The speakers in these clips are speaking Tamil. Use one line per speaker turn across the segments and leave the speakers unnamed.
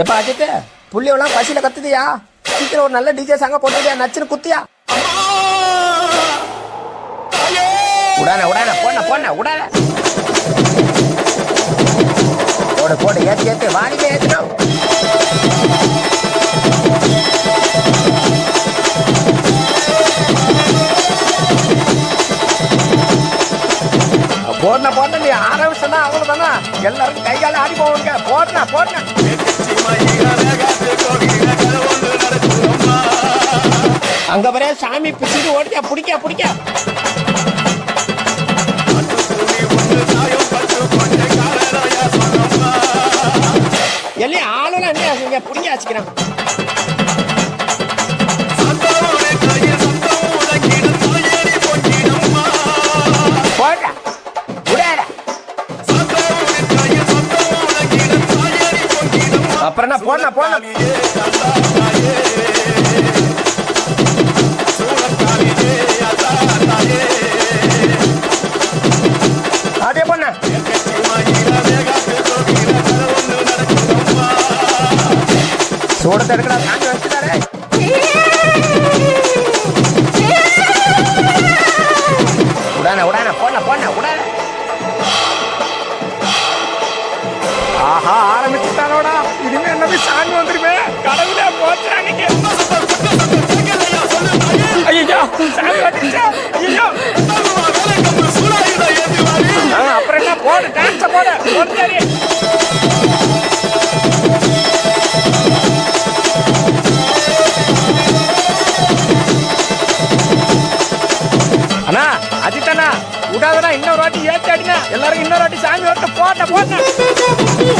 எப்பா அஜித்து? புள்ளியெல்லாம் பசியில கத்துதியா? சீக்கிரம் ஒரு நல்ல டிஜே சாங்க போட்டுதியா நச்சுன்னு குத்தியா? உடான உடான போன போன உடான. போடு போடு ஏத்து ஏத்து வாணிங்க ஏத்துனோம் போடன போடன நீ ஆரம்பிச்சனா அவ்வளவுதானா? எல்லாரும் கை கால ஆடி போவாங்க. போடன போடன அங்க வர சாமி பிடிச்சிட்டு ஓடியா பிடிக்க பிடிக்க. எல்லாம் ஆளுநர் என்ன இங்க பிடிக்க வச்சுக்கிறான் சூடத்தை எடுக்கடா தாண்டி வச்சுட்டாரே. உடான உடான போன போன உடான. ஆஹா ஆரம்பிச்சுட்டாரோடா. இனிமே என்ன சாமி வந்துருமே? கடவுளே போச்சுறாங்க ஐயோ சாமி வந்துருச்சா. ஐயோ அப்புறம் என்ன? போடு டான்ஸ் போடு. போடு அண்ணா இன்னொரு வாட்டி ஏற்றாடினா எல்லாரும் இன்னொரு வாட்டி சாமி வரட்ட போட்ட போட்ட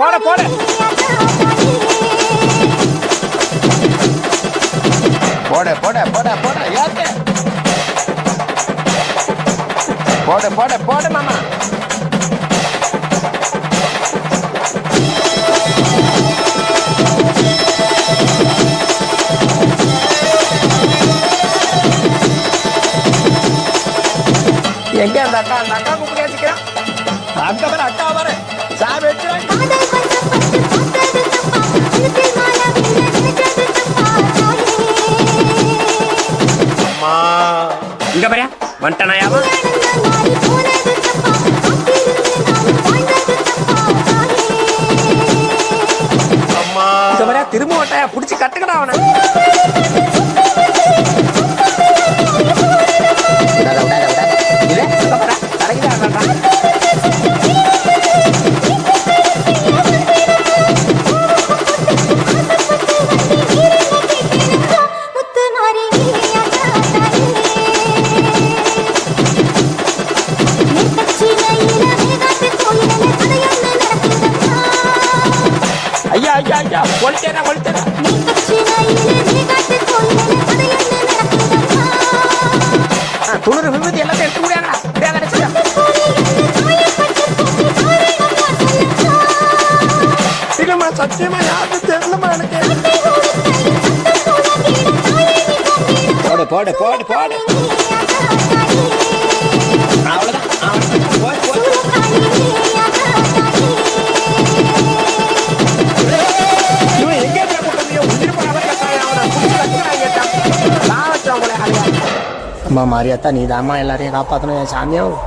போட போட. போட போட போட போட. ஏத்து போட போட போட மாமா. எங்க அந்த அக்கா? ஐயா கொளுத்தேனா கொளுத்தேனா துணுறு விபத்து எல்லாத்தையும் எடுத்து அடிச்சுடா. இல்லம்மா சத்தியமா யாருக்கு தெரியலமா எனக்கு போடு போடு போடு போடு அவ்வளவுதான் அவ்வளவுதான். அம்மா மாரியாத்தா நீ தாம்மா எல்லாரையும் காப்பாற்றணும் என் சாமியாவும்